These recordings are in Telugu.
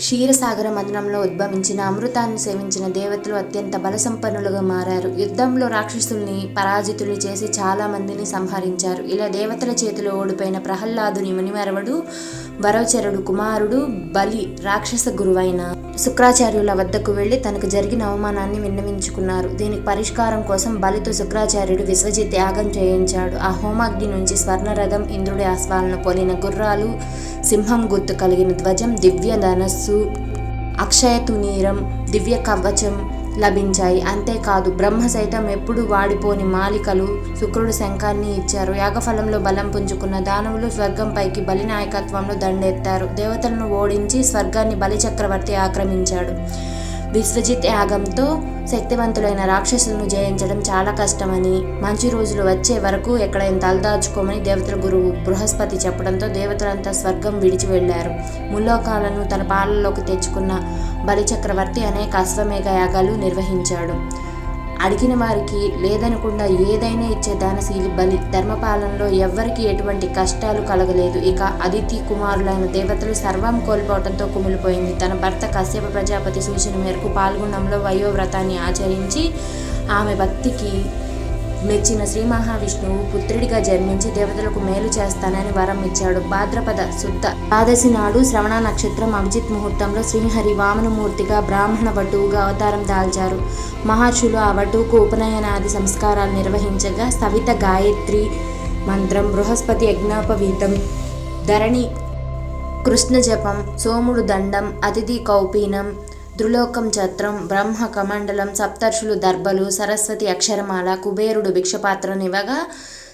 క్షీరసాగర మదనంలో ఉద్భవించిన అమృతాన్ని సేవించిన దేవతలు అత్యంత బలసంపన్నులుగా మారారు. యుద్ధంలో రాక్షసుల్ని పరాజితుల్ని చేసి చాలా మందిని సంహరించారు. ఇలా దేవతల చేతిలో ఓడిపోయిన ప్రహ్లాదుని మునిమరవడు వరవచరుడు కుమారుడు బలి రాక్షస గురువైన శుక్రాచార్యుల వద్దకు వెళ్ళి తనకు జరిగిన అవమానాన్ని విన్నవించుకున్నారు. దీనికి పరిష్కారం కోసం బలితో శుక్రాచార్యుడు విశ్వజిత్ యాగం చేయించాడు. ఆ హోమాగ్ని నుంచి స్వర్ణరథం ఇంద్రుడి ఆస్వాలను పోలిన గుర్రాలు సింహం గుర్తు కలిగిన ధ్వజం దివ్య ధనస్సు అక్షయ తునీరం దివ్య కవచం లభించాయి. అంతేకాదు బ్రహ్మ సైతం ఎప్పుడు వాడిపోని మాలికలు శుక్రుడు శంఖాన్ని ఇచ్చారు. యాగఫలంలో బలం పుంజుకున్న దానవులు స్వర్గంపైకి బలి నాయకత్వంలో దండెత్తారు. దేవతలను ఓడించి స్వర్గాన్ని బలి చక్రవర్తి ఆక్రమించాడు. విశ్వజిత్ యాగంతో శక్తివంతులైన రాక్షసులను జయించడం చాలా కష్టమని మంచి రోజులు వచ్చే వరకు ఎక్కడైనా తలదాచుకోమని దేవతల గురువు బృహస్పతి చెప్పడంతో దేవతలంతా స్వర్గం విడిచి వెళ్ళారు ముల్లోకాలను తన పాలనలోకి తెచ్చుకున్న బలిచక్రవర్తి అనేక అశ్వమేఘ యాగాలు నిర్వహించాడు. అడిగిన వారికి లేదనకుండా ఏదైనా ఇచ్చే దానశీలి బలి ధర్మపాలనలో ఎవ్వరికి ఎటువంటి కష్టాలు కలగలేదు. ఇక అదితి కుమారులైన దేవతలు సర్వం కోల్పోవడంతో కుమిలిపోయింది. తన భర్త కశ్యప ప్రజాపతి సూచన మేరకు పాల్గొనంలో వయోవ్రతాన్ని ఆచరించి ఆమె భక్తికి మెచ్చిన శ్రీ మహావిష్ణువు పుత్రుడిగా జన్మించి దేవతలకు మేలు చేస్తానని వరం ఇచ్చాడు. భాద్రపద శుద్ధ ద్వాదశి నాడు శ్రవణ నక్షత్రం అభిజిత్ ముహూర్తంలో శ్రీహరి వామనమూర్తిగా బ్రాహ్మణ వటువుగా అవతారం దాల్చారు. మహర్షులు ఆ వటువుకు ఉపనయనాది సంస్కారాలు నిర్వహించగా సవిత గాయత్రి మంత్రం బృహస్పతి యజ్ఞాపవీతం ధరణి కృష్ణ జపం సోముడు దండం అతిథి కౌపీనం త్రిలోకం ఛత్రం బ్రహ్మ కమండలం సప్తర్షులు దర్భలు సరస్వతి అక్షరమాల కుబేరుడు భిక్షపాత్రనివ్వగా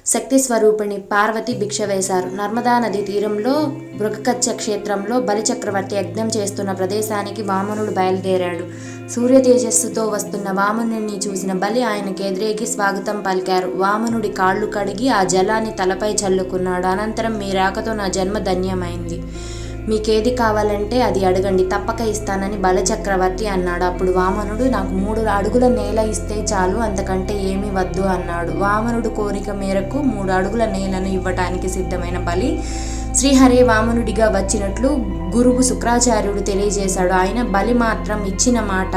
శక్తి స్వరూపిణి పార్వతి భిక్ష వేశారు. నర్మదా నది తీరంలో మృగకచ్చ క్షేత్రంలో బలిచక్రవర్తి యజ్ఞం చేస్తున్న ప్రదేశానికి వామనుడు బయలుదేరాడు. సూర్య తేజస్సుతో వస్తున్న వామనుడిని చూసిన బలి ఆయనకు ఎదురేగి స్వాగతం పలికారు. వామనుడి కాళ్ళు కడిగి ఆ జలాన్ని తలపై చల్లుకున్నాడు. అనంతరం మీ రాకతో నా జన్మ ధన్యమైంది. మీకేది కావాలంటే అది అడగండి తప్పక ఇస్తానని బలచక్రవర్తి అన్నాడు. అప్పుడు వామనుడు నాకు మూడు అడుగుల నేల ఇస్తే చాలు అంతకంటే ఏమీ వద్దు అన్నాడు. వామనుడు కోరిక మేరకు మూడు అడుగుల నేలను ఇవ్వటానికి సిద్ధమైన బలి శ్రీహరి వామనుడిగా వచ్చినట్లు గురువు శుక్రాచార్యుడు తెలియజేశాడు. ఆయన బలి మాత్రం ఇచ్చిన మాట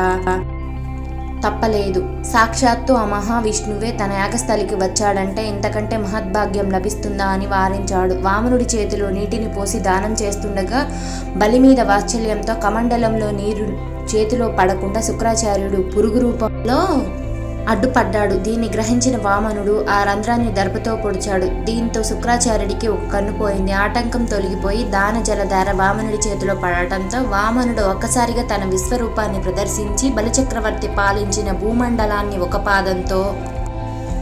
తప్పలేదు. సాక్షాత్తు ఆ మహావిష్ణువే తన యాగస్థలికి వచ్చాడంటే ఇంతకంటే మహద్భాగ్యం లభిస్తుందా అని వారించాడు. వామనుడి చేతిలో నీటిని పోసి దానం చేస్తుండగా బలి మీద వాత్సల్యంతో కమండలంలో నీరు చేతిలో పడకుండా శుక్రాచార్యుడు పురుగు రూపంలో అడ్డుపడ్డాడు. దీన్ని గ్రహించిన వామనుడు ఆ రంధ్రాన్ని దర్భతో పొడిచాడు. దీంతో శుక్రాచార్యుడికి ఒక కన్ను పోయింది. ఆటంకం తొలగిపోయి దాన జలధార వామనుడి చేతిలో పడటంతో వామనుడు ఒక్కసారిగా తన విశ్వరూపాన్ని ప్రదర్శించి బలిచక్రవర్తి పాలించిన భూమండలాన్ని ఒక పాదంతో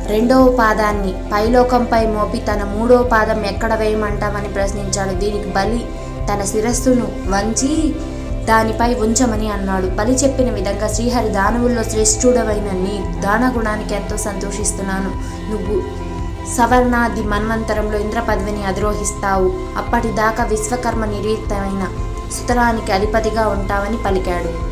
రెండవ పాదాన్ని పైలోకంపై మోపి తన మూడవ పాదం ఎక్కడ వేయమంటామని ప్రశ్నించాడు. దీనికి బలి తన శిరస్సును వంచి దానిపై ఉంచమని అన్నాడు. బలి చెప్పిన విధంగా శ్రీహరి దానవుల్లో శ్రేష్ఠుడవైన నీ దాన గుణానికి ఎంతో సంతోషిస్తున్నాను. నువ్వు సవర్ణాది మన్వంతరంలో ఇంద్ర పదవిని అధిరోహిస్తావు. అప్పటిదాకా విశ్వకర్మ నిరీతమైన సుతరానికి అధిపతిగా ఉంటావని పలికాడు.